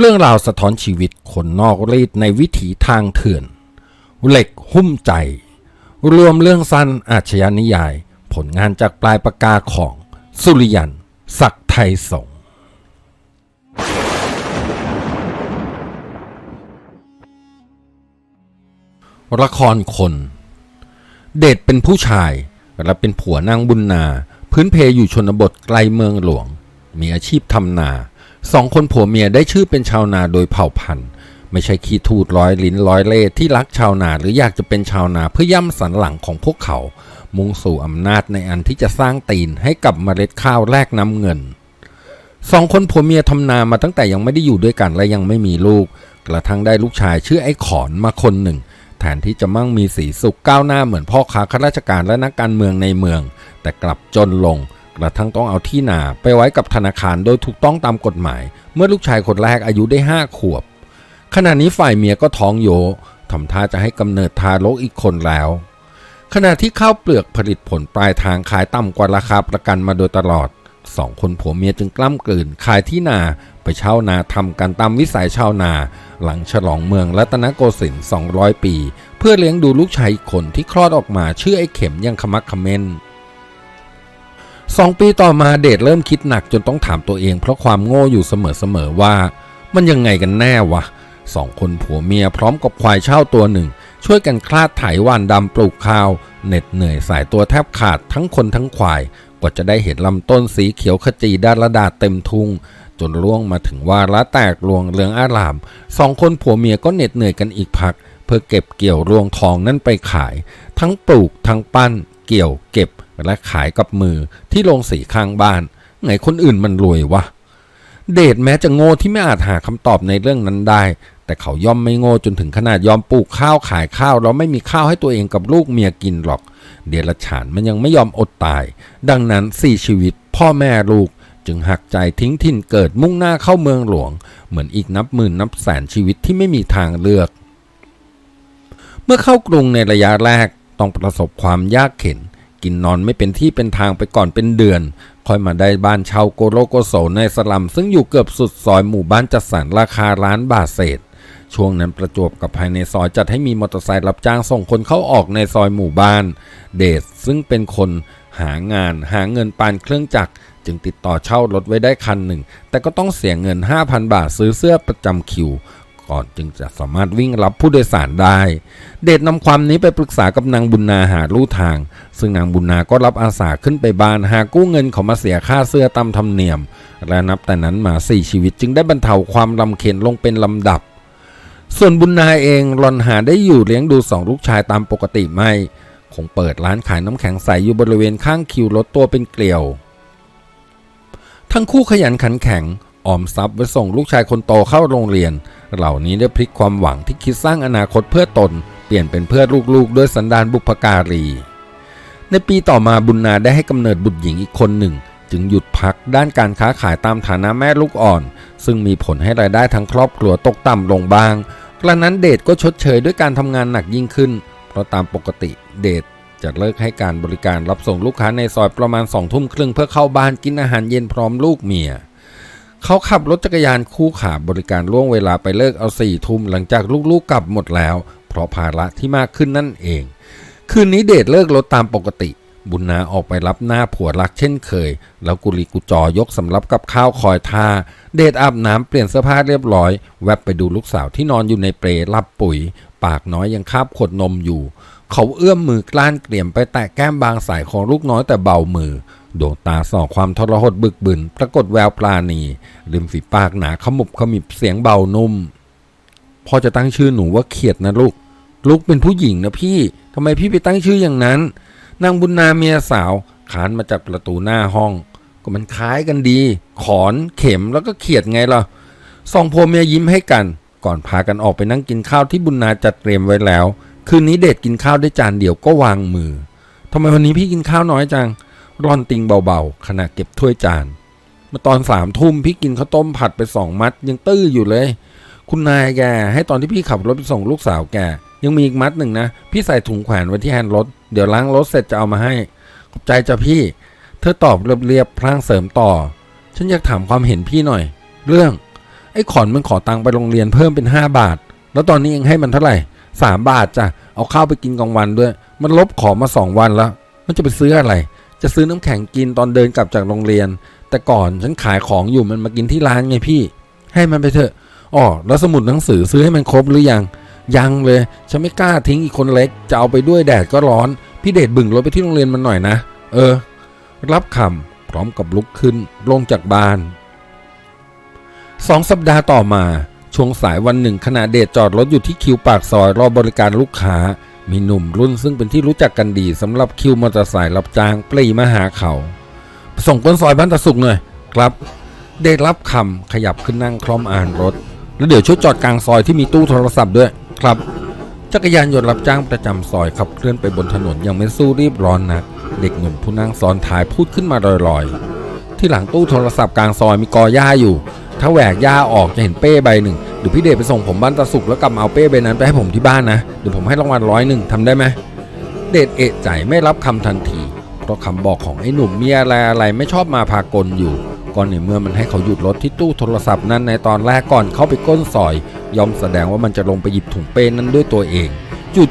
เรื่องราวสะท้อนชีวิตคนนอกรีดในวิถีทางเถื่อน เหล็กหุ้มใจ รวมเรื่องสั้นอาชญานิยาย ผลงานจากปลายปากกาของสุริยัน ศักดิ์ไทยสงฆ์ละครคน เดชเป็นผู้ชายและเป็นผัวนางบุญนา พื้นเพอยู่ชนบทไกลเมืองหลวง มีอาชีพทำนา สองคนผัวเมียได้ชื่อเป็นชาวนาโดยเผ่าพันธุ์ ไม่ใช่ขี้ทูดร้อยลิ้นร้อยเล่ที่รักชาวนาหรืออยากจะเป็นชาวนาเพื่อย่ำสันหลังของพวกเขา มุ่งสู่อำนาจในอันที่จะสร้างตีนให้กับเมล็ดข้าวแลกน้ำเงินสองคนผัวเมียทำนามาตั้งแต่ยังไม่ได้อยู่ด้วยกันและยังไม่มีลูก กระทั่งได้ลูกชายชื่อไอ้ขอนมาคนหนึ่ง แทนที่จะมั่งมีสีสุขก้าวหน้าเหมือนพ่อค้าข้าราชการและนักการเมืองในเมือง แต่กลับจนลง กระทั่งต้องเอาที่นาไปไว้กับธนาคารโดยถูกต้องตามกฎหมาย เมื่อลูกชายคนแรกอายุได้ห้าขวบ ขณะนี้ฝ่ายเมียก็ท้องโยทำท่าจะให้กำเนิดทารกอีกคนแล้ว ขณะที่ข้าวเปลือกผลิตผลปลายทางขายต่ำกว่าราคาประกันมาโดยตลอดสองคนผัวเมียจึงกล้ำกลืนขายที่นาไปเช่านาทำกันตามวิสัยชาวนา หลังฉลองเมืองรัตนโกสินทร์200 ปี เพื่อเลี้ยงดูลูกชายอีกคนที่คลอดออกมาชื่อไอ้เข็มยังขมักเขม้น สองปีต่อมาเดชเริ่มคิดหนักจนต้องถามตัวเอง เพราะความโง่อยู่เสมอๆว่า มันยังไงกันแน่วะสองคนผัวเมียพร้อมกับควายเช่าตัวหนึ่ง ช่วยกันคลาดไถวานดำปลูกข้าวเหน็ดเหนื่อยสายตัวแทบขาดทั้งคนทั้งควายกว่าจะได้เห็นลำต้นสีเขียวขจีด้านระดาเต็มทุ่ง จนร่วงมาถึงว่าละแตกรวงเรืองอารามสองคนผัวเมียก็เหน็ดเหนื่อยกันอีกพัก เพื่อเก็บเกี่ยวรวงทองนั่นไปขาย ทั้งปลูกทั้งปั้น เกี่ยว เก็บ และขายกับมือที่โรงสีข้างบ้าน ไงคนอื่นมันรวยวะ เดชแม้จะโง่ที่ไม่อาจหาคำตอบในเรื่องนั้นได้ แต่เขาย่อมไม่โง่จนถึงขนาดยอมปลูกข้าวขายข้าวแล้วไม่มีข้าวให้ตัวเองกับลูกเมียกินหรอก เดรัจฉานมันยังไม่ยอมอดตาย ดังนั้นสี่ชีวิต พ่อแม่ลูกจึงหักใจทิ้งถิ่นเกิดมุ่งหน้าเข้าเมืองหลวง เหมือนอีกนับหมื่นนับแสนชีวิตที่ไม่มีทางเลือก เมื่อเข้ากรุงในระยะแรกต้องประสบความยากเข็น กินนอนไม่เป็นที่เป็นทางไปก่อนเป็นเดือน ค่อยมาได้บ้านเช่าโกโลโกโสในสลัม ซึ่งอยู่เกือบสุดซอยหมู่บ้านจัดสรรราคาล้านบาทเศษ ช่วงนั้นประจวบกับภายในซอยจัดให้มีมอเตอร์ไซค์รับจ้างส่งคนเข้าออกในซอยหมู่บ้าน เดชซึ่งเป็นคนหางานหาเงินปานเครื่องจักรจึงติดต่อเช่ารถไว้ได้คันหนึ่ง แต่ก็ต้องเสียเงิน 5,000 บาทซื้อเสื้อประจำคิว ก่อนจึงจะสามารถวิ่งรับผู้โดยสารได้ เดชนำความนี้ไปปรึกษากับนางบุญนาหาลู่ทาง ซึ่งนางบุญนาก็รับอาสาขึ้นไปบ้านหากู้เงินเขามาเสียค่าเสื้อตามธรรมเนียม และนับแต่นั้นมาสี่ชีวิตจึงได้บรรเทาความลำเค็ญลงเป็นลำดับ ส่วนบุญนาเองรอนหาได้อยู่เลี้ยงดูสองลูกชายตามปกติไม่ คงเปิดร้านขายน้ำแข็งใสอยู่บริเวณข้างคิวรถตัวเป็นเกลียว ทั้งคู่ขยันขันแข็ง ออมทรัพย์ไว้ส่งลูกชายคนโตเข้าโรงเรียน เหล่านี้ได้พลิกความหวังที่คิดสร้างอนาคตเพื่อตน เปลี่ยนเป็นเพื่อลูกๆ ด้วยสันดานบุพการี ในปีต่อมาบุญนาได้ให้กำเนิดบุตรหญิงอีกคนหนึ่ง จึงหยุดพักด้านการค้าขายตามฐานะแม่ลูกอ่อน ซึ่งมีผลให้รายได้ทั้งครอบครัวตกต่ำลงบ้างกระนั้นเดชก็ชดเชยด้วยการทำงานหนักยิ่งขึ้น เพราะตามปกติเดชจะเลิกให้การบริการรับส่งลูกค้าในซอยประมาณสองทุ่มครึ่งเพื่อเข้าบ้านกินอาหารเย็นพร้อมลูกเมีย เขาขับรถจักรยานคู่ขาบริการล่วงเวลาไปเลิกเอาสี่ทุ่มหลังจากลูกๆกลับหมดแล้ว เพราะภาระที่มากขึ้นนั่นเอง คืนนี้เดชเลิกรถตามปกติ บุญนาออกไปรับหน้าผัวรักเช่นเคย แล้วกุลีกุจอยกสำรับกับข้าวคอยท่า เดชอาบน้ำเปลี่ยนเสื้อผ้าเรียบร้อย แวบไปดูลูกสาวที่นอนอยู่ในเปลรับปุ๋ย ปากน้อยยังคาบขวดนมอยู่ เขาเอื้อมมือกล้านเกลี่ยมไปแตะแก้มบางสายของลูกน้อยแต่เบามือ ดวงตาส่องความทรหดบึกบึน ปรากฏแววปลาณีริมฝีปากหนาขมุบขมิบเสียงเบานุ่มพ่อจะตั้งชื่อหนูว่าเขียดนะลูก ลูกเป็นผู้หญิงนะพี่ทำไมพี่ไปตั้งชื่ออย่างนั้น นางบุญนาเมียสาวขานมาจากประตูหน้าห้อง ก็มันคล้ายกันดี ขอนเข็มแล้วก็เขียดไงล่ะสองพ่อเมียยิ้มให้กัน ก่อนพากันออกไปนั่งกินข้าวที่บุญนาจัดเตรียมไว้แล้ว คืนนี้เดชกินข้าวได้จานเดียวก็วางมือทำไมวันนี้พี่กินข้าวน้อยจัง ร่อนติงเบาๆ ขณะเก็บถ้วยจานมื่อตอนสามทุ่มพี่กินข้าวต้มผัดไปสองมัด ยังตื้ออยู่เลย คุณนายแกให้ตอนที่พี่ขับรถไปส่งลูกสาวแก ยังมีอีกมัดหนึ่งนะ พี่ใส่ถุงแขวนไว้ที่แฮนด์รถ เดี๋ยวล้างรถเสร็จจะเอามาให้ ขอบใจจ้ะพี่ เธอตอบเรียบๆพลางเสริมต่อ ฉันอยากถามความเห็นพี่หน่อย เรื่อง ไอ้ขอนมันขอตังค์ไปโรงเรียนเพิ่มเป็นห้าบาท แล้วตอนนี้เองให้มันเท่าไหร่สามบาทจ้ะเอาข้าวไปกินกลางวันด้วย มันลบขอมาสองวันแล้ว มันจะไปซื้ออะไร จะซื้อน้ำแข็งกินตอนเดินกลับจากโรงเรียน แต่ก่อนฉันขายของอยู่มันมากินที่ร้านไงพี่ ให้มันไปเถอะอ๋อแล้วสมุดหนังสือซื้อให้มันครบหรือยัง ยังเลย ฉันไม่กล้าทิ้งอีกคนเล็ก จะเอาไปด้วยแดดก็ร้อน พี่เดชบึ่งรถไปที่โรงเรียนมันหน่อยนะ เออ รับคำพร้อมกับลุกขึ้นลงจากบ้านสองสัปดาห์ต่อมาช่วงสายวันหนึ่งขณะเดชจอดรถอยู่ที่คิวปากซอยรอบริการลูกค้า มีหนุ่มรุ่นซึ่งเป็นที่รู้จักกันดีสำหรับคิวมอเตอร์ไซค์รับจ้างปรีมาหาเขา ส่งก้นซอยบ้านตะสุกหน่อยครับ ได้รับคำขยับขึ้นนั่งคล่อมอ่านรถ แล้วเดี๋ยวช่วยจอดกลางซอยที่มีตู้โทรศัพท์ด้วยครับจักรยานยนต์รับจ้างประจำซอยขับเคลื่อนไปบนถนนยังไม่สู้รีบร้อนนัก เด็กหนุ่มผู้นั่งซ้อนท้ายพูดขึ้นมาลอยๆ ที่หลังตู้โทรศัพท์กลางซอยมีกอหญ้าอยู่ ถ้าแหวกหญ้าออกจะเห็นเป้ใบหนึ่ง เดี๋ยวพี่เดชไปส่งผมบ้านตาสุกแล้วกลับมาเอาเป้ใบนั้นไปให้ผมที่บ้านนะเดี๋ยวผมให้รางวัลร้อยหนึ่งทำได้ไหมเดชเอะใจไม่รับคำทันที เพราะคำบอกของไอ้หนุ่มมีอะไรอะไรไม่ชอบมาพากลอยู่ก่อนในเมื่อมันให้เขาหยุดรถที่ตู้โทรศัพท์นั้นในตอนแรกก่อนเข้าไปก้นซอย ยอมแสดงว่ามันจะลงไปหยิบถุงเป้นั้นด้วยตัวเอง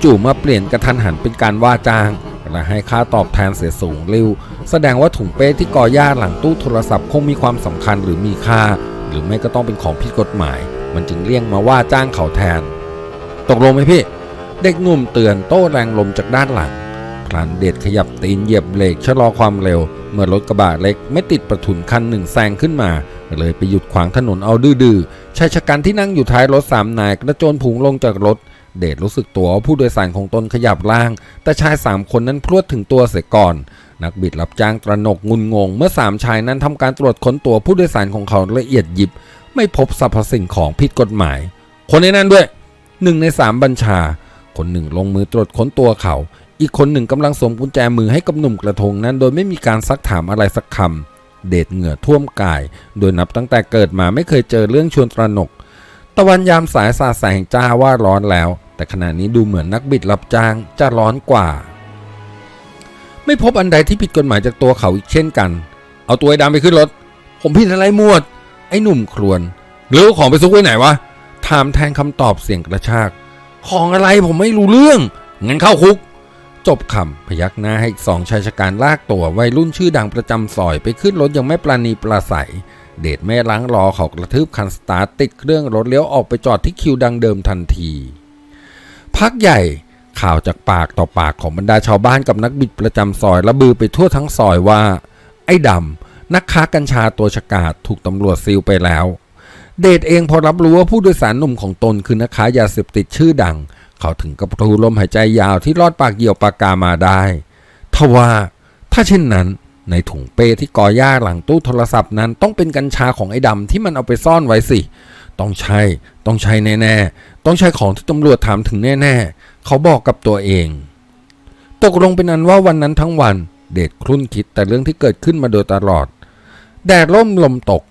จู่ๆมาเปลี่ยนกระทันหันเป็นการว่าจ้างและให้ค่าตอบแทนเสียสูงริ้วแสดงว่าถุงเป้ที่ก่อหญ้าหลังตู้โทรศัพท์คงมีความสำคัญหรือมีค่า หรือไม่ก็ต้องเป็นของผิดกฎหมาย มันจึงเลี่ยงมาว่าจ้างเขาแทน ตกลงไหมพี่ เด็กหนุ่มเตือนโต้แรงลมจากด้านหลังพลันเดชขยับตีนเหยียบเบรกชะลอความเร็ว เมื่อรถกระบะเล็กไม่ติดประทุนคันหนึ่งแซงขึ้นมา เลยไปหยุดขวางถนนเอาดื้อๆชายชะกันที่นั่งอยู่ท้ายรถสามนายกระโจนผุงลงจากรถ เดชรู้สึกตัวว่าผู้โดยสารของตนขยับล่าง แต่ชายสามคนนั้นพรวดถึงตัวเสียก่อน นักบิดรับจ้างตระหนกงุนงง เมื่อสามชายนั้นทำการตรวจค้นตัวผู้โดยสารของเขาละเอียดยิบ ไม่พบสรรพสิ่งของผิดกฎหมาย คนในนั้นด้วยหนึ่งในสามบัญชา คนหนึ่งลงมือตรวจค้นตัวเขา อีกคนหนึ่งกำลังสวมกุญแจมือให้กับหนุ่มกระทงนั้นโดยไม่มีการซักถามอะไรสักคำเดชเหงื่อท่วมกาย โดยนับตั้งแต่เกิดมาไม่เคยเจอเรื่องชวนตระหนก ตะวันยามสายสาดแสงจ้าว่าร้อนแล้ว แต่ขณะนี้ดูเหมือนนักบิดรับจ้างจะร้อนกว่า ไม่พบอันใดที่ผิดกฎหมายจากตัวเขาอีกเช่นกัน เอาตัวไอ้ดำไปขึ้นรถ ผมผิดอะไรหมวด ไอ้หนุ่มครวนหรือของไปซุกไว้ไหนวะถามแทนคำตอบเสียงกระชาก ของอะไรผมไม่รู้เรื่อง งั้นเข้าคุก จบคำพยักหน้าให้สองชายชะการลากตัววัยรุ่นชื่อดังประจำซอยไปขึ้นรถยังไม่ปราณีปราศัย เดชไม่ล้างรอเขากระทืบคันสตาร์ทติดเครื่องรถเลี้ยวออกไปจอดที่คิวดังเดิมทันที พักใหญ่ข่าวจากปากต่อปากของบรรดาชาวบ้านกับนักบิดประจำซอยระบือไปทั่วทั้งซอยว่า ไอ้ดำ นักค้ากัญชาตัวฉกาจถูกตำรวจซีลไปแล้ว เดชเองพอรับรู้ว่าผู้โดยสารหนุ่มของตนคือนักค้ายาเสพติดชื่อดัง เขาถึงกับรูลมหายใจยาวที่รอดปากเหี่ยวปากกามาได้ทว่าถ้าเช่นนั้น ในถุงเป้ที่กอหญ้าหลังตู้โทรศัพท์นั้นต้องเป็นกัญชาของไอ้ดำที่มันเอาไปซ่อนไว้สิ ต้องใช่ต้องใช่แน่ๆ ต้องใช่ของที่ตำรวจถามถึงแน่ๆ เขาบอกกับตัวเอง ตกลงเป็นอันว่าวันนั้นทั้งวันเดชครุ่นคิดแต่เรื่องที่เกิดขึ้นมาโดยตลอด แดดร่มลมตก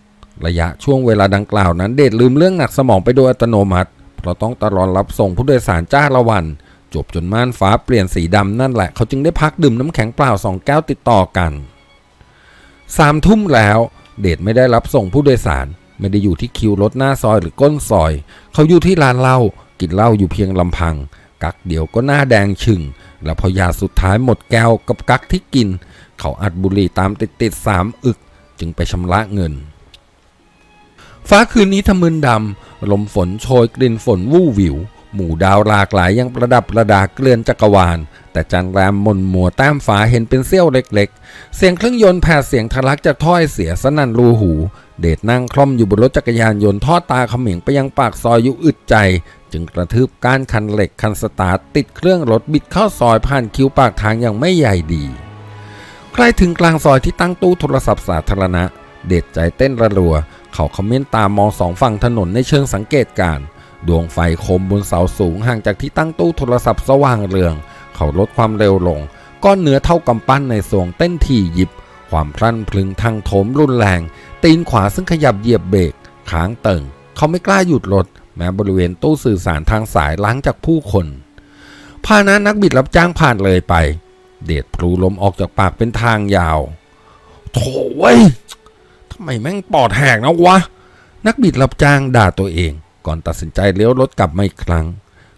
ระยะช่วงเวลาดังกล่าวนั้นเดชลืมเรื่องหนักสมองไปโดยอัตโนมัติ เพราะต้องตลอดรับส่งผู้โดยสารจ้าละวัน จบจนม่านฟ้าเปลี่ยนสีดำนั่นแหละเขาจึงได้พักดื่มน้ำแข็งเปล่าสองแก้วติดต่อกันสามทุ่มแล้ว เดชไม่ได้รับส่งผู้โดยสาร ไม่ได้อยู่ที่คิวรถหน้าซอยหรือก้นซอย เขาอยู่ที่ร้านเหล้ากินเหล้าอยู่เพียงลำพัง กักเดี๋ยวก็หน้าแดงฉึงแล้วพอยาสุดท้ายหมดแก้วกับกักที่กิน เขาอัดบุหรี่ตามติดติดๆสามอึก จึงไปชำระเงิน ฟ้าคืนนี้ทะมึนดำ ลมฝนโชยกลิ่นฝนวู่วิว หมู่ดาวหลากหลายยังประดับประดาเกลื่อนจักรวาล แต่จันแรมมนมัวแต้มฟ้าเห็นเป็นเสี้ยวเล็ก ๆ เสียงเครื่องยนต์แผดเสียงทะลักจากถ้อยเสียสนั่นรูหู เดชนั่งคล่อมอยู่บนรถจักรยานยนต์ทอดตาเขม็งไปยังปากซอยอยู่อึดใจจึงกระทืบก้านคันเหล็กคันสตาร์ติดเครื่องรถบิดเข้าซอยผ่านคิวปากทางอย่างไม่ใหญ่ดี ใกล้ถึงกลางซอยที่ตั้งตู้โทรศัพท์สาธารณะ เด็ดใจเต้นระรัว เขาคอมเมนต์ตามมองสองฝั่งถนนในเชิงสังเกตการ ดวงไฟคมบนเสาสูงห่างจากที่ตั้งตู้โทรศัพท์สว่างเรือง เขาลดความเร็วลง ก้อนเนื้อเท่ากำปั้นในทรวงเต้นถี่ยิบ ความพลั่นพลึงทางโถมรุนแรง ตีนขวาซึ่งขยับเหยียบเบรกค้างเติ่ง เขาไม่กล้าหยุดรถแม้บริเวณตู้สื่อสารทางสายล้างจากผู้คนพานะนักบิดรับจ้างผ่านเลยไป เดชพลูลมออกจากปากเป็นทางยาว โถ่เว้ยทำไมแม่งปอดแหกนะวะ นักบิดรับจ้างด่าตัวเอง ก่อนตัดสินใจเลี้ยวรถกลับมาอีกครั้ง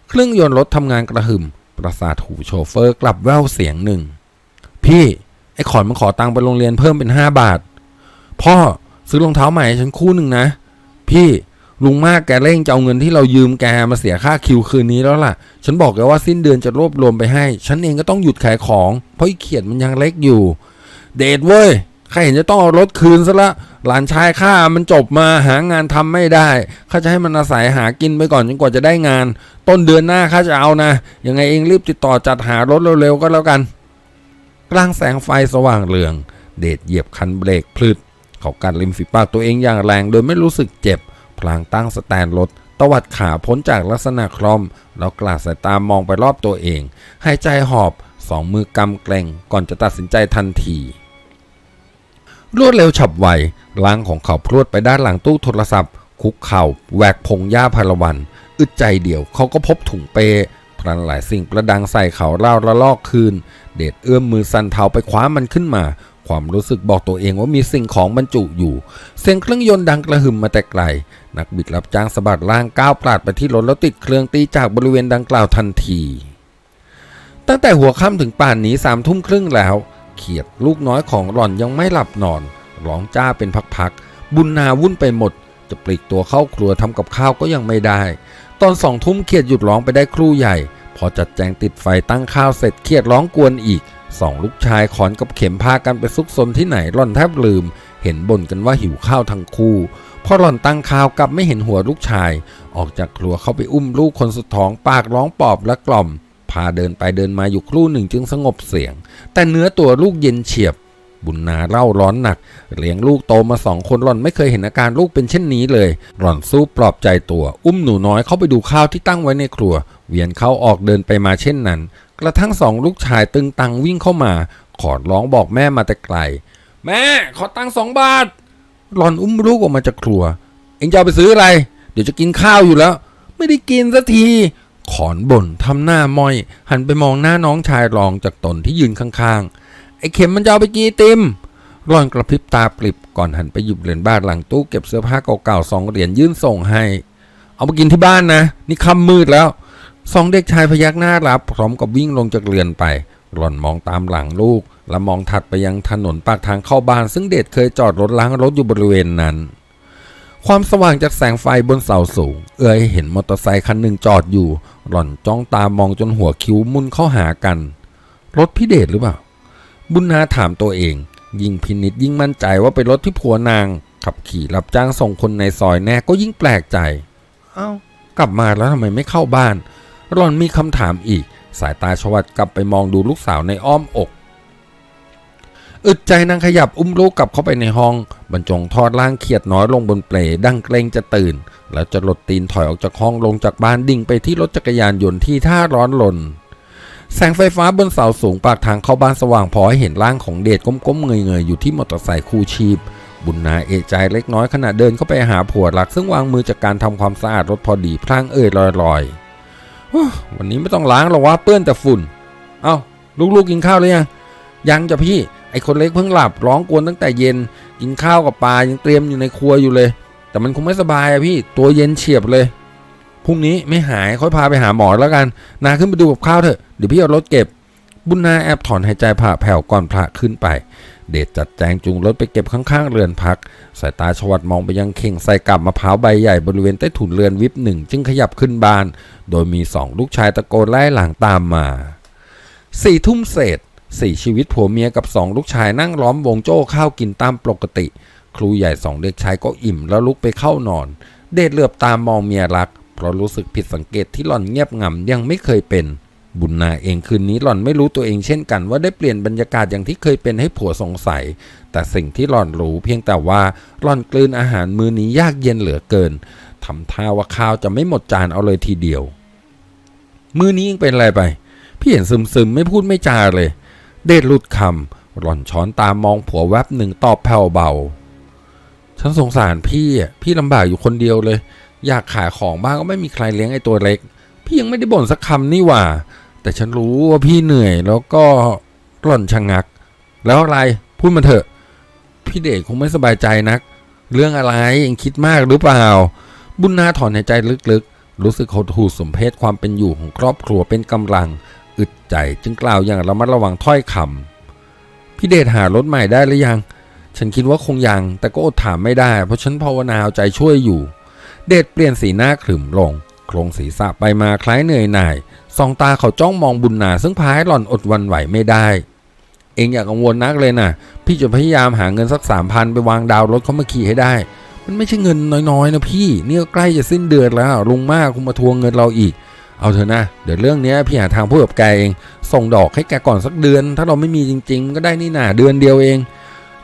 เครื่องยนต์รถทำงานกระหึ่ม ประสาทหูโชเฟอร์กลับแววเสียงหนึ่ง พี่ ไอ้ขอนมันขอตังค์ไปโรงเรียนเพิ่มเป็นห้าบาท พ่อซื้อรองเท้าใหม่ให้ฉันคู่หนึ่งนะ พี่ ลุงมากแกเร่งจะเอาเงินที่เรายืมแกมาเสียค่าคิวคืนนี้แล้วล่ะ ฉันบอกแกว่าสิ้นเดือนจะรวบรวมไปให้ ฉันเองก็ต้องหยุดขายของ เพราะไอ้เขียดมันยังเล็กอยู่ เดทเว้ยใครเห็นจะต้องเอารถคืนซะละ หลานชายข้ามันจบมาหางานทำไม่ได้ ข้าจะให้มันอาศัยหากินไปก่อนจนกว่าจะได้งาน ต้นเดือนหน้าข้าจะเอานะ ยังไงเองรีบติดต่อจัดหารถเร็วๆก็แล้วกัน กลางแสงไฟสว่างเหลือง เดชเหยียบคันเบรกพลืดเขากัดริมฝีปากตัวเองอย่างแรงโดยไม่รู้สึกเจ็บ พลางตั้งสแตนรถตวัดขาพ้นจากลักษณะคลอม แล้วกลาดสายตามองไปรอบตัวเอง หายใจหอบสองมือกำเกรงก่อนจะตัดสินใจทันที รวดเร็วฉับไวร่างของเขาพรวดไปด้านหลังตู้โทรศัพท์ คุกเข่าแหวกพงหญ้าพาราวัน อึดใจเดียวเขาก็พบถุงเปพลันหลายสิ่งประดังใส่เขาเล่าระลอกคืน เดชเอื้อมมือสันเทาไปคว้ามันขึ้นมา ความรู้สึกบอกตัวเองว่ามีสิ่งของบรรจุอยู่ เสียงเครื่องยนต์ดังกระหึ่มมาแต่ไกล นักบิดรับจ้างสะบัดร่างก้าวปลาดไปที่รถแล้วติดเครื่องตีจากบริเวณดังกล่าวทันที ตั้งแต่หัวค่ำถึงป่านนี้สามทุ่มครึ่งแล้ว เขียดลูกน้อยของหล่อนยังไม่หลับนอนร้องจ้าเป็นพักๆบุญนาวุ่นไปหมด จะปลีกตัวเข้าครัวทำกับข้าวก็ยังไม่ได้ ตอนสองทุ่มเขียดหยุดร้องไปได้ครู่ใหญ่ พอจัดแจงติดไฟตั้งข้าวเสร็จเขียดร้องกวนอีก สองลูกชายขอนกับเข็มพากันไปซุกซนที่ไหนหล่อนแทบลืม เห็นบ่นกันว่าหิวข้าวทั้งคู่พอหล่อนตั้งข้าวกลับไม่เห็นหัวลูกชาย ออกจากครัวเข้าไปอุ้มลูกคนสุดท้องปากร้องปอบและกล่อม พาเดินไปเดินมาอยู่ครู่หนึ่งจึงสงบเสียง แต่เนื้อตัวลูกเย็นเฉียบ บุญนาเล่าร้อนหนัก เลี้ยงลูกโตมาสองคนหล่อนไม่เคยเห็นอาการลูกเป็นเช่นนี้เลย หล่อนสู้ปลอบใจตัว อุ้มหนูน้อยเข้าไปดูข้าวที่ตั้งไว้ในครัว เวียนเข้าออกเดินไปมาเช่นนั้น กระทั่งสองลูกชายตึงตังวิ่งเข้ามา ขอร้องบอกแม่มาแต่ไกล แม่ขอตังสองบาทหลอนอุ้มลูกออกมาจากครัว เอ็งจะเอาไปซื้ออะไร เดี๋ยวจะกินข้าวอยู่แล้ว ไม่ได้กินสักที ขอนบ่นทำหน้ามอย หันไปมองหน้าน้องชายรองจากตนที่ยืนข้างๆ ไอ้เข็มมันจะเอาไปกีนไอติมหล่อนกระพริบตาปริบก่อนหันไปหยิบเหรียญบาทหลังตู้เก็บเสื้อผ้าเก่าๆสองเหรียญยื่นส่งให้ เอามากินที่บ้านนะ นี่ค่ำมืดแล้ว สองเด็กชายพยักหน้ารับพร้อมกับวิ่งลงจากเรือนไป หล่อนมองตามหลังลูก และมองถัดไปยังถนนปากทางเข้าบ้าน ซึ่งเดชเคยจอดรถล้างรถอยู่บริเวณนั้น ความสว่างจากแสงไฟบนเสาสูง เอื้อให้เห็นมอเตอร์ไซคันหนึ่งจอดอยู่ หล่อนจ้องตามองจนหัวคิ้วมุนเข้าหากัน รถพี่เดชหรือเปล่า บุญนาถามตัวเอง ยิ่งพินิษยิ่งมั่นใจว่าเป็นรถที่ผัวนาง ขับขี่รับจ้างส่งคนในซอยแน่ก็ยิ่งแปลกใจ เอ้ากลับมาแล้วทำไมไม่เข้าบ้าน หล่อนมีคำถามอีก สายตาชวัดกลับไปมองดูลูกสาวในอ้อมอก อึดใจนางขยับอุ้มลูกกลับเข้าไปในห้อง บรรจงทอดร่างเขียดน้อยลงบนเปลดังเกรงจะตื่น แล้วจะหลดตีนถอยออกจากห้องลงจากบ้านดิ่งไปที่รถจักรยานยนต์ที่ท่าร้อนลนแสงไฟฟ้าบนเสาสูงปากทางเข้าบ้านสว่างพอให้เห็นร่างของเดชก้มๆเงยๆอยู่ที่มอเตอร์ไซค์คู่ชีพ บุญนาเอะใจเล็กน้อยขณะเดินเข้าไปหาผัวรักซึ่งวางมือจากการทำความสะอาดรถพอดีพลางเอ่ยลอยๆ วันนี้ไม่ต้องล้างหรอกว่าเปื้อนแต่ฝุ่น เอ้าลูกๆกินข้าวหรือยังยังจ้ะพี่ ไอคนเล็กเพิ่งหลับร้องกวนตั้งแต่เย็น กินข้าวกับปลายังเตรียมอยู่ในครัวอยู่เลย แต่มันคงไม่สบายอะพี่ ตัวเย็นเฉียบเลยพรุ่งนี้ไม่หายค่อยพาไปหาหมอแล้วกัน นาขึ้นไปดูกับข้าวเถอะเดี๋ยวพี่เอารถเก็บ บุญนาแอบถอนหายใจผ่าแผ่วก่อนพระขึ้นไป เดชจัดแจงจูงรถไปเก็บข้างๆเรือนพัก สายตาชวัดมองไปยังเข่งใส่กับมะพร้าวใบใหญ่บริเวณใต้ถุนเรือนวิบหนึ่งจึงขยับขึ้นบาน โดยมีสองลูกชายตะโกนไล่หลังตามมาสี่ทุ่มเศษสี่ชีวิตผัวเมียกับสองลูกชายนั่งล้อมวงโจ้ข้าวกินตามปกติ ครูใหญ่สองเด็กชายก็อิ่มแล้วลุกไปเข้านอน เดชเหลือบตามมองเมียรัก เพราะรู้สึกผิดสังเกตที่หล่อนเงียบงำยังไม่เคยเป็น บุญนาเองคืนนี้หล่อนไม่รู้ตัวเองเช่นกันว่าได้เปลี่ยนบรรยากาศอย่างที่เคยเป็นให้ผัวสงสัย แต่สิ่งที่หล่อนรู้เพียงแต่ว่าหล่อนกลืนอาหารมื้อนี้ยากเย็นเหลือเกินทำท่าว่าข้าวจะไม่หมดจานเอาเลยทีเดียว มื้อนี้ยังเป็นอะไรไป พี่เห็นซึมซึมๆไม่พูดไม่จาเลย เดชลุดคำหล่อนช้อนตามองผัวแวบหนึ่งตอบแผ่วเบา ฉันสงสารพี่อะพี่ลำบากอยู่คนเดียวเลย อยากขายของบ้างก็ไม่มีใครเลี้ยงไอ้ตัวเล็ก พี่ยังไม่ได้บ่นสักคำนี่หว่า แต่ฉันรู้ว่าพี่เหนื่อยแล้วก็หล่อนชะงัก แล้วอะไรพูดมาเถอะ พี่เดชคงไม่สบายใจนัก เรื่องอะไรเองคิดมากหรือเปล่า บุญนาถอนหายใจลึกๆ รู้สึกหดหู่สมเพศความเป็นอยู่ของครอบครัวเป็นกำลัง อึดใจจึงกล่าวอย่างระมัดระวังถ้อยคำพี่เดชหารถใหม่ได้หรือยัง ฉันคิดว่าคงยัง แต่ก็อดถามไม่ได้ เพราะฉันภาวนาเอาใจช่วยอยู่ เดชเปลี่ยนสีหน้าขรึมลง โครงศีรษะไปมาคล้ายเหนื่อยหน่ายสองตาเขาจ้องมองบุญนาซึ่งพาให้หล่อนอดวันไหวไม่ได้ เองอย่ากังวลนักเลยนะพี่จะพยายามหาเงินสักสามพันไปวางดาวรถเขามาขี่ให้ได้ มันไม่ใช่เงินน้อยๆนะพี่นี่ก็ใกล้จะสิ้นเดือนแล้วลุงมากคงมาทวงเงินเราอีก เอาเถอะนะเดี๋ยวเรื่องนี้พี่หาทางพูดกับแกเอง ส่งดอกให้แกก่อนสักเดือน ถ้าเราไม่มีจริง ๆ ก็ได้นี่นาเดือนเดียวเอง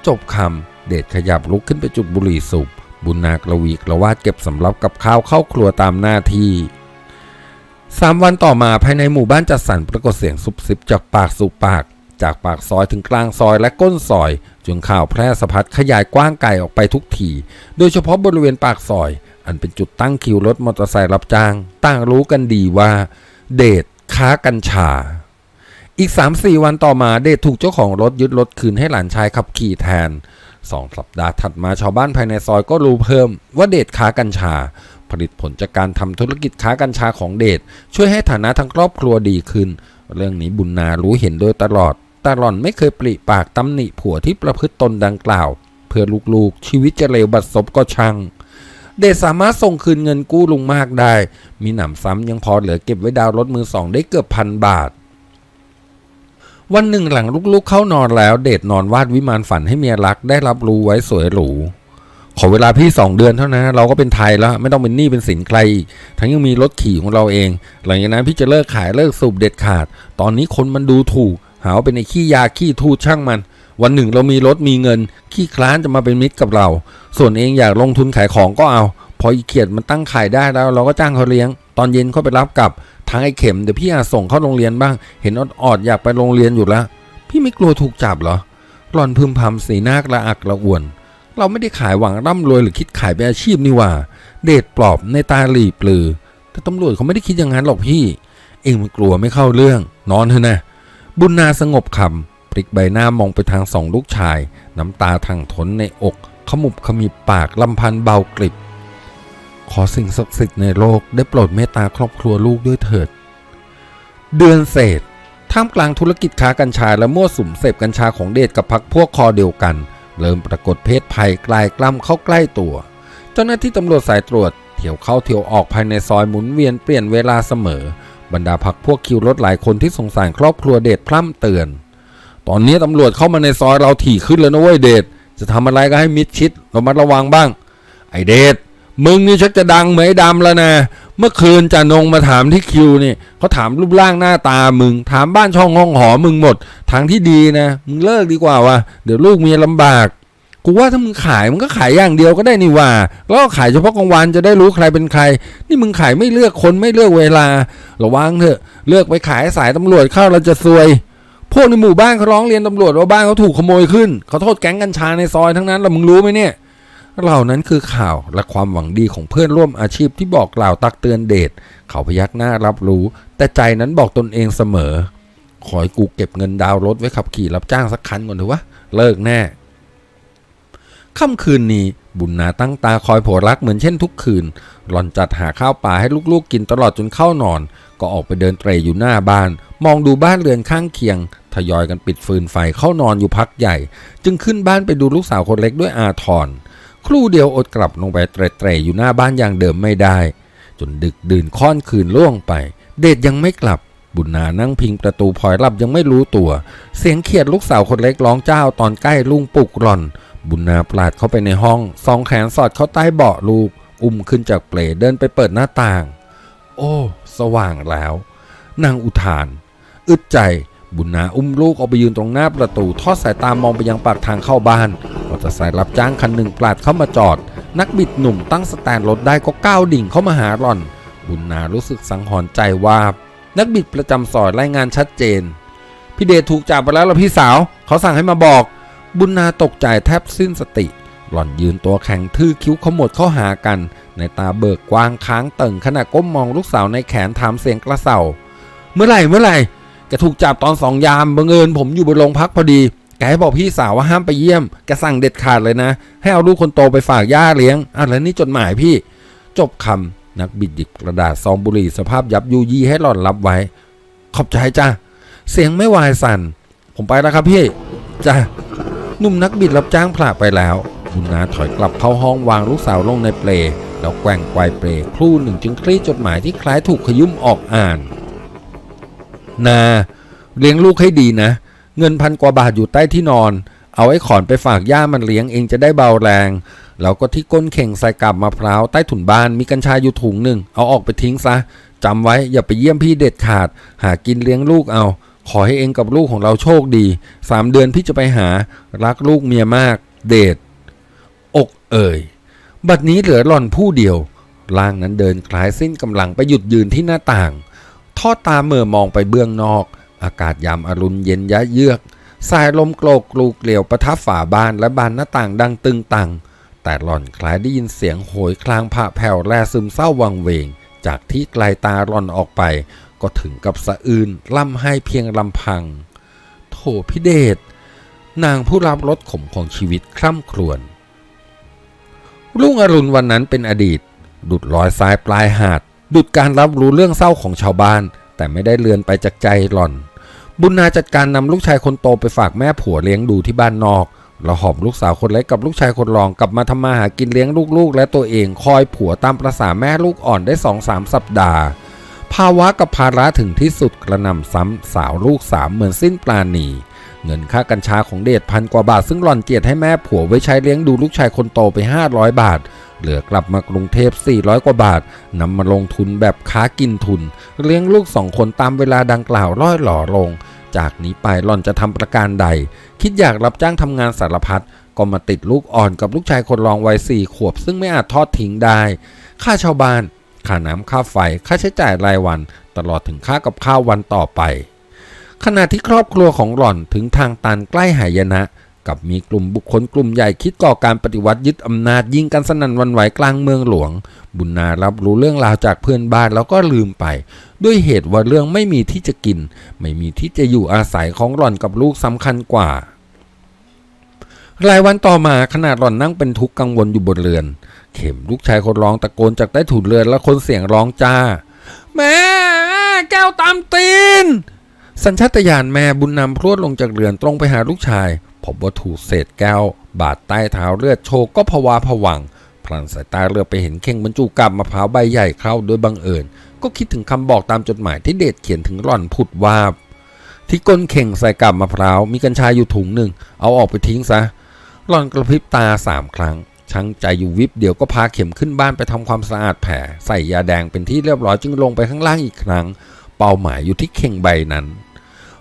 จบคำเดชขยับลุกขึ้นไปจุดบุหรี่สูบ บุญนากระวีกระวาดเก็บสำรับกับข้าวเข้าครัวตามหน้าที่สามวันต่อมาภายในหมู่บ้านจัดสรรปรากฏเสียงซุบซิบจากปากสู่ปาก จากปากซอยถึงกลางซอยและก้นซอยจนข่าวแพร่สะพัดขยายกว้างไกลออกไปทุกทีโดยเฉพาะบริเวณปากซอย อันเป็นจุดตั้งคิวรถมอเตอร์ไซค์รับจ้าง ต่างรู้กันดีว่า เดชค้ากัญชา อีก 3-4 วันต่อมาเดชถูกเจ้าของรถยึดรถคืนให้หลานชายขับขี่แทน สองสัปดาห์ถัดมาชาวบ้านภายในซอยก็รู้เพิ่มว่าเดชค้ากัญชา ผลิตผลจากการทำธุรกิจค้ากัญชาของเดชช่วยให้ฐานะทางครอบครัวดีขึ้น เรื่องนี้บุญนารู้เห็นโดยตลอดแต่หล่อนไม่เคยปริปากตำหนิผัวที่ประพฤติตนดังกล่าว เพื่อลูกๆ ชีวิตจะเลวบัดซบก็ช่างเดชสามารถส่งคืนเงินกู้ลุงมากได้ มีหนำซ้ำยังพอเหลือเก็บไว้ดาวรถมือสองได้เกือบพันบาท วันหนึ่งหลังลูกๆเข้านอนแล้ว เดชนอนวาดวิมานฝันให้เมียรักได้รับรู้ไว้สวยหรูขอเวลาพี่สองเดือนเท่านั้นเราก็เป็นไทยแล้ว ไม่ต้องเป็นหนี้เป็นสินใครอีกทั้งยังมีรถขี่ของเราเอง หลังจากนั้นพี่จะเลิกขายเลิกสูบเด็ดขาด ตอนนี้คนมันดูถูก หาว่าเป็นไอ้ขี้ยาขี้ทูดช่างมัน วันหนึ่งเรามีรถมีเงิน ขี้คลานจะมาเป็นมิตรกับเรา ส่วนเองอยากลงทุนขายของก็เอา พออีเขียดมันตั้งขายได้แล้วเราก็จ้างเขาเลี้ยง ตอนเย็นเขาไปรับกลับ ทางไอ้เข็มเดี๋ยวพี่อาจส่งเข้าโรงเรียนบ้าง เห็นออดๆอยากไปโรงเรียนอยู่แล้วพี่ไม่กลัวถูกจับเหรอหล่อนพึมพำสีหน้ากระอักระอ่วน เราไม่ได้ขายหวังร่ำรวยหรือคิดขายเป็นอาชีพนี่ว่า เดชปลอบในตาหลีปลือ แต่ตำรวจเขาไม่ได้คิดอย่างนั้นหรอกพี่ เองมันกลัวไม่เข้าเรื่อง นอนเถอะนะ บุญนาสงบคำพลิกใบหน้ามองไปทางสองลูกชาย น้ำตาทางทนในอก ขมุบขมิบปากลำพันเบากริบ ขอสิ่งศักดิ์สิทธิ์ในโลกได้โปรดเมตตาครอบครัวลูกด้วยเถิด เดือนเศษท่ามกลางธุรกิจค้ากัญชาและมั่วสุมเสพกัญชาของเดชกับพักพวกคอเดียวกัน เริ่มปรากฏเพศภัยกลายกล้ำเข้าใกล้ตัว เจ้าหน้าที่ตำรวจสายตรวจเที่ยวเข้าเที่ยวออกภายในซอยหมุนเวียนเปลี่ยนเวลาเสมอ บรรดาพักพวกคิวรถหลายคนที่สงสารครอบครัวเดชพร่ำเตือน ตอนนี้ตำรวจเข้ามาในซอยเราถี่ขึ้นแล้วนะเว้ยเดชจะทำอะไรก็ให้มิดชิดระมัดระวังบ้าง ไอเดช มึงนี่ชักจะดังเหมยดำแล้วนะ เมื่อคืนจ่านงมาถามที่คิวนี่เขาถามรูปร่างหน้าตามึง ถามบ้านช่องห้องหอมึงหมด ทางที่ดีนะ มึงเลิกดีกว่าวะเดี๋ยวลูกเมียลำบาก กูว่าถ้ามึงขายมึงก็ขายอย่างเดียวก็ได้นี่ว่า แล้วขายเฉพาะกลางวันจะได้รู้ใครเป็นใคร นี่มึงขายไม่เลือกคนไม่เลือกเวลา ระวังเถอะ เลือกไปขายสายตำรวจเข้าเราจะซวยพวกในหมู่บ้านเขาร้องเรียนตำรวจว่าบ้านเขาถูกขโมยขึ้นเขาโทษแก๊งกัญชาในซอยทั้งนั้นแล้วมึงรู้ไหมเนี่ย เหล่านั้นคือข่าวและความหวังดีของเพื่อนร่วมอาชีพที่บอกกล่าวตักเตือนเดชเขาพยักหน้ารับรู้ แต่ใจนั้นบอกตนเองเสมอ ขอให้กูเก็บเงินดาวรถไว้ขับขี่รับจ้างสักคันก่อนเถอะวะเลิกแน่ค่ำคืนนี้บุญนาตั้งตาคอยผัวรักเหมือนเช่นทุกคืน หล่อนจัดหาข้าวปลาให้ลูกๆกินตลอดจนเข้านอน ก็ออกไปเดินเตรอยู่หน้าบ้าน มองดูบ้านเรือนข้างเคียง ทยอยกันปิดฟืนไฟเข้านอนอยู่พักใหญ่ จึงขึ้นบ้านไปดูลูกสาวคนเล็กด้วยอาทร ครู่เดียวอดกลับลงไปเตร่ๆอยู่หน้าบ้านอย่างเดิมไม่ได้ จนดึกดื่นค่อนคืนล่วงไป เดชยังไม่กลับ บุญนานั่งพิงประตูพลอยหลับยังไม่รู้ตัว เสียงเขียดลูกสาวคนเล็กร้องเจ้าตอนใกล้ลุงปลุกร่อน บุญนาปลาดเข้าไปในห้องสองแขนสอดเข้าใต้เบาะลูก อุ้มขึ้นจากเปลเดินไปเปิดหน้าต่าง โอ้ สว่างแล้วนางอุทาน อึดใจบุญนาอุ้มลูกออกไปยืนตรงหน้าประตู ทอดสายตามองไปยังปากทางเข้าบ้าน มอเตอร์ไซค์รับจ้างคันหนึ่งปลาดเข้ามาจอด นักบิดหนุ่มตั้งสแตนรถได้ก็ก้าวดิ่งเข้ามาหาหล่อน บุญนารู้สึกสังหรณ์ใจว่า นักบิดประจำซอยรายงานชัดเจน พี่เดชถูกจับไปแล้วล่ะพี่สาว เขาสั่งให้มาบอก บุญนาตกใจแทบสิ้นสติ หล่อนยืนตัวแข็งทื่อคิ้วขมวดเข้าหากัน ในตาเบิกกว้างค้างเติ่งขณะก้มมองลูกสาวในแขนถามเสียงกระเซาเมื่อไหร่เมื่อไหร่แกถูกจับตอนสองยามบังเอิญผมอยู่บนโรงพักพอดี กให้บอกพี่สาวว่าห้ามไปเยี่ยมแกสั่งเด็ดขาดเลยนะ ให้เอาลูกคนโตไปฝากย่าเลี้ยงอะแล้วนี่จดหมายพี่ จบคำนักบิดหยิบกระดาษซองบุหรี่สภาพยับยุยี่ให้หล่อนรับไว้ ขอบใจจ้าเสียงไม่วายสั่น ผมไปแล้วครับพี่จ้าหนุ่มนักบิดรับจ้างผละไปแล้วบุญนาถอยกลับเข้าห้องวางลูกสาวลงในเปลแล้วแกว่งไกวเปลครู่หนึ่งจึงคลี่จดหมายที่คล้ายถูกขยุ่มออกอ่าน นา เลี้ยงลูกให้ดีนะ เงินพันกว่าบาทอยู่ใต้ที่นอน เอาไอ้ขอนไปฝากย่ามันเลี้ยงเองจะได้เบาแรง แล้วก็ที่ก้นเข่งใส่กับมะพร้าวใต้ถุนบ้านมีกัญชาอยู่ถุงหนึ่งเอาออกไปทิ้งซะจำไว้อย่าไปเยี่ยมพี่เด็ดขาด หากินเลี้ยงลูกเอา ขอให้เองกับลูกของเราโชคดีสามเดือนพี่จะไปหา รักลูกเมียมาก เดชอกเอ่ย บัดนี้เหลือหล่อนผู้เดียวร่างนั้นเดินคล้ายสิ้นกำลังไปหยุดยืนที่หน้าต่าง ทอดตาเมื่อมองไปเบื้องนอก อากาศยามอรุณเย็นยะเยือก สายลมโกรกกลูกเกลียวประทับฝาบ้านและบานหน้าต่างดังตึงตัง แต่หล่อนคล้ายได้ยินเสียงโหยคลางผ่าแผ่วแลซึมเศร้าวังเวง จากที่ไกลตาหล่อนออกไป ก็ถึงกับสะอื้นล่ำให้เพียงลำพัง โถพิเดชนางผู้รับรสขมของชีวิตคร่ำครวญรุ่งอรุณวันนั้นเป็นอดีต ดุดรอยทรายปลายหาด ดุดการรับรู้เรื่องเศร้าของชาวบ้าน แต่ไม่ได้เลือนไปจากใจหล่อน บุญนาจัดการนำลูกชายคนโตไปฝากแม่ผัวเลี้ยงดูที่บ้านนอกแล้วหอบลูกสาวคนเล็กกับลูกชายคนรองกลับมาทำมาหากินเลี้ยงลูกๆ และตัวเองคอยผัวตามประษาแม่ลูกอ่อนได้สองสามสัปดาห์ ภาวะกับภาระถึงที่สุดกระนำซ้ำสาวลูกสามเหมือนสิ้นปราณีเงินค่ากัญชาของเดชพันกว่าบาทซึ่งหล่อนเจียดให้แม่ผัวไว้ใช้เลี้ยงดูลูกชายคนโตไป 500 บาท เหลือกลับมากรุงเทพ 400 กว่าบาทนำมาลงทุนแบบค้ากินทุน เลี้ยงลูกสองคนตามเวลาดังกล่าวร้อยหล่อลง จากนี้ไปหล่อนจะทำประการใด คิดอยากรับจ้างทำงานสารพัดก็มาติดลูกอ่อนกับลูกชายคนรองวัยสี่ขวบ ซึ่งไม่อาจทอดทิ้งได้ ค่าชาวบ้าน ค่าน้ำค่าไฟ ค่าใช้จ่ายรายวัน ตลอดถึงค่ากับข้าววันต่อไป ขณะที่ครอบครัวของหล่อนถึงทางตันใกล้หายนะ กับมีกลุ่มบุคคลกลุ่มใหญ่คิดก่อการปฏิวัติยึดอำนาจยิงกันสนั่นวันไหวกลางเมืองหลวง บุญนารับรู้เรื่องราวจากเพื่อนบ้านแล้วก็ลืมไป ด้วยเหตุว่าเรื่องไม่มีที่จะกิน ไม่มีที่จะอยู่อาศัยของหล่อนกับลูกสำคัญกว่ารายวันต่อมาขนาดหล่อนนั่งเป็นทุกข์กังวลอยู่บนเรือน เข็มลูกชายคนร้องตะโกนจากใต้ถุนเรือนและคนเสียงร้องจ้า แม่แก้วตามตีน สัญชาตญาณแม่บุญนำพรวดลงจากเรือนตรงไปหาลูกชาย พบว่าถูกเศษแก้ว บาดใต้เท้าเลือดโชกก็ผวาผวังพลันสายตาเรือไปเห็นเข่งบรรจุกับมะพร้าวใบใหญ่เข้าโดยบังเอิญ ก็คิดถึงคำบอกตามจดหมายที่เดชเขียนถึงหล่อนผุดว่า ที่ก้นเข่งใส่กับมะพร้าวมีกัญชาอยู่ถุงหนึ่ง เอาออกไปทิ้งซะหล่อนกระพริบตาสามครั้งช่างใจอยู่วิบเดียวก็พาเข็มขึ้นบ้านไปทำความสะอาดแผลใส่ยาแดงเป็นที่เรียบร้อยจึงลงไปข้างล่างอีกครั้ง เป้าหมายอยู่ที่เข่งใบนั้น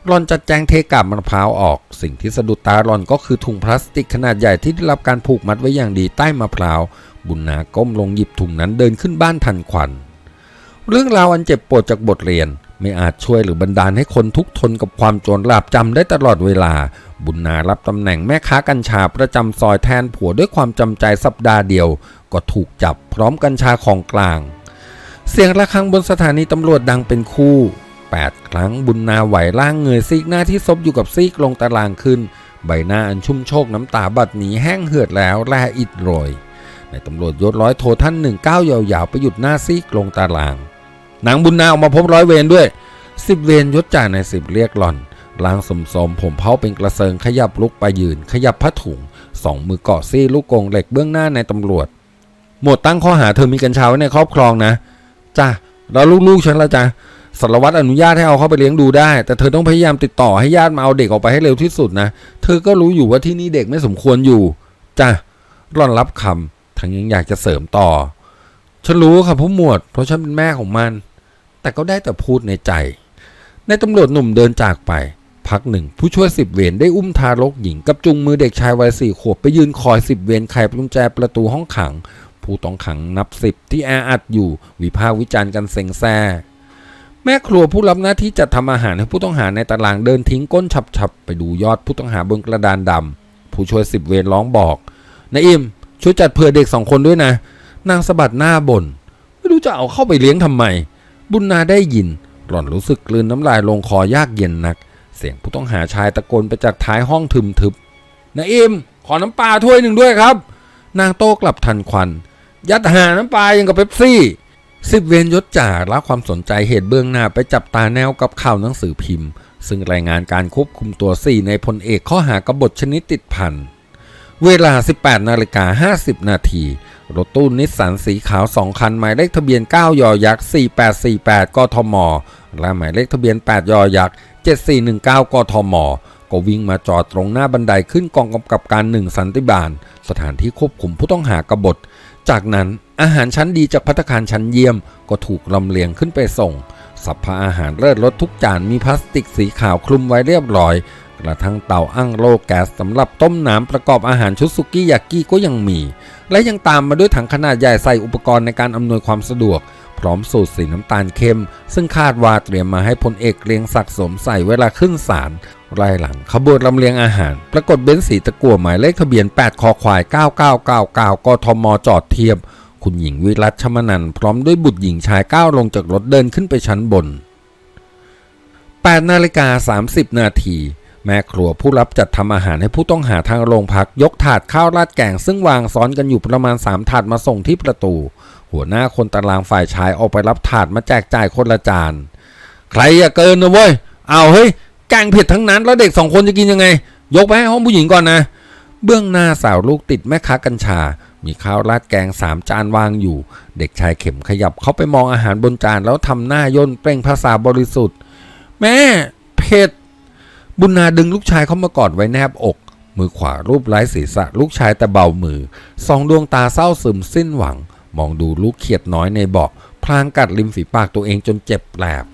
หลอนจัดแจงเทกาบมะพร้าวออก สิ่งที่สะดุดตาหลอนก็คือถุงพลาสติกขนาดใหญ่ที่ได้รับการผูกมัดไว้อย่างดีใต้มะพร้าว บุญนาก้มลงหยิบถุงนั้นเดินขึ้นบ้านทันควัน เรื่องราวอันเจ็บปวดจากบทเรียนไม่อาจช่วยหรือบันดาลให้คนทุกทนกับความโจรลาบจำได้ตลอดเวลา บุญนารับตำแหน่งแม่ค้ากัญชาประจำซอยแทนผัวด้วยความจำใจสัปดาห์เดียว ก็ถูกจับพร้อมกัญชาของกลาง เสียงระฆังบนสถานีตำรวจดังเป็นคู่ 8 ครั้งบุญนาไหวล่างเงยซีกหน้าที่ซบอยู่กับซีกลงตารางขึ้น ใบหน้าอันชุ่มโชคน้ำตาบัดหนีแห้งเหือดแล้วแลอิดโรยในตำรวจยศร้อยโทท่านหนึ่งก้าวยาวๆไปหยุดหน้าซีกลงตารางนางบุญนาออกมาพบร้อยเวรด้วยสิบเวรยศจ่าในสิบเรียกหล่อนลางสมสมผมเผาเป็นกระเซิงขยับลุกไปยืน ขยับผ้าถุงสองมือเกาะซี่ลูกกงเหล็กเบื้องหน้าในตำรวจ หมดตั้งข้อหาเธอมีกัญชาไว้ในครอบครองนะจ้ะแล้วลูกๆฉันละจ้ะ สารวัตรอนุญาตให้เอาเข้าไปเลี้ยงดูได้ แต่เธอต้องพยายามติดต่อให้ญาติมาเอาเด็กออกไปให้เร็วที่สุดนะ เธอก็รู้อยู่ว่าที่นี่เด็กไม่สมควรอยู่จ้ะร่อนรับคำทั้งยังอยากจะเสริมต่อ ฉันรู้ครับผู้หมวด เพราะฉันเป็นแม่ของมัน แต่ก็ได้แต่พูดในใจ ในตำรวจหนุ่มเดินจากไป พักหนึ่ง ผู้ช่วยสิบเวรได้อุ้มทารกหญิงกับจุงมือเด็กชายวัยสี่ขวบไปยืนคอยสิบเวรไขกุญแจประตูห้องขัง ผู้ต้องขังนับสิบที่แออัดอยู่ วิพากษ์วิจารณ์กันเซ็งแซ่ แม่ครัวผู้รับหน้าที่จัดทำอาหารให้ผู้ต้องหาในตารางเดินทิ้งก้นฉับๆ ไปดูยอดผู้ต้องหาบนกระดานดำผู้ช่วยสิบเวรร้องบอกนายอิมช่วยจัดเผื่อเด็กสองคนด้วยนะ นางสะบัดหน้าบน่นไม่รู้จะเอาเข้าไปเลี้ยงทำไม บุญนาได้ยิน หล่อนรู้สึกกลืนน้ำลายลงคอยากเย็นนัก เสียงผู้ต้องหาชายตะโกนไปจากท้ายห้องทึมทึบนายอิมขอน้ำปลาถ้วยหนึ่งด้วยครับ นางโต้กลับทันควัน ยัดหาน้ำปลายังกับเป๊ปซี่ สิบเวนยศจ่าละความสนใจเหตุเบื้องหน้าไปจับตาแนวกับข่าวหนังสือพิมพ์ ซึ่งรายงานการควบคุมตัว4ในพลเอกข้อหากบฏชนิดติดพันเวลา 18นาฬิกา50 นาที รถตู้นิสสันสีขาว 2 คัน หมายเลขทะเบียน 9 ยอยักษ์ 4848 กทม และหมายเลขทะเบียน 8 ยอยักษ์ 7419 กทม ก็วิ่งมาจอดตรงหน้าบันไดขึ้นกองกำกับการหนึ่งสันติบาล สถานที่ควบคุมผู้ต้องหากบฏ จากนั้น อาหารชั้นดีจากพัตคารชั้นเยี่ยม ก็ถูกลำเลียงขึ้นไปส่ง สัพพะอาหารเลิศรสทุกจานมีพลาสติกสีขาวคลุมไว้เรียบร้อย กระทั่งเตาอั้งโลแก๊สสำหรับต้มน้ำประกอบอาหารชุดสุกี้ยากิก็ยังมี และยังตามมาด้วยถังขนาดใหญ่ใส่อุปกรณ์ในการอำนวยความสะดวก พร้อมสูตรสีน้ำตาลเข้ม ซึ่งคาดว่าเตรียมมาให้พลเอกเกรียงศักดิ์สมใส่เวลาขึ้นศาลรายหลังขบวนลำเลียงอาหาร ปรากฏเบนซ์สีตะกั่วหมายเลขทะเบียน 8 คอควาย 9999 กทมจอดเทียบ คุณหญิงวิรัชชมนันพร้อมด้วยบุตรหญิงชายก้าวลงจากรถเดินขึ้นไปชั้นบน 8นาฬิกา30 นาที แม่ครัวผู้รับจัดทำอาหารให้ผู้ต้องหาทางโรงพักยกถาดข้าวราดแกงซึ่งวางซ้อนกันอยู่ประมาณ 3 ถาดมาส่งที่ประตู หัวหน้าคนตารางฝ่ายชายออกไปรับถาดมาแจกจ่ายคนละจาน ใครอย่าเกินนะเว้ย เอาเฮ้ยแกงเผ็ดทั้งนั้น แล้วเด็กสองคนจะกินยังไง ยกไปให้ห้องผู้หญิงก่อนนะเบื้องหน้าสาวลูกติดแม่ค้ากัญชา มีข้าวราดแกงสามจานวางอยู่ เด็กชายเข็มขยับเขาไปมองอาหารบนจานแล้วทำหน้าย่นเปล่งภาษาบริสุทธิ์ แม่เผ็ด บุญนาดึงลูกชายเขามากอดไว้แนบอก มือขวารูปไร้ศีรษะลูกชายแต่เบามือ สองดวงตาเศร้าซึมสิ้นหวัง มองดูลูกเขียดน้อยในเบาะพลางกัดริมฝีปากตัวเองจนเจ็บแปลบ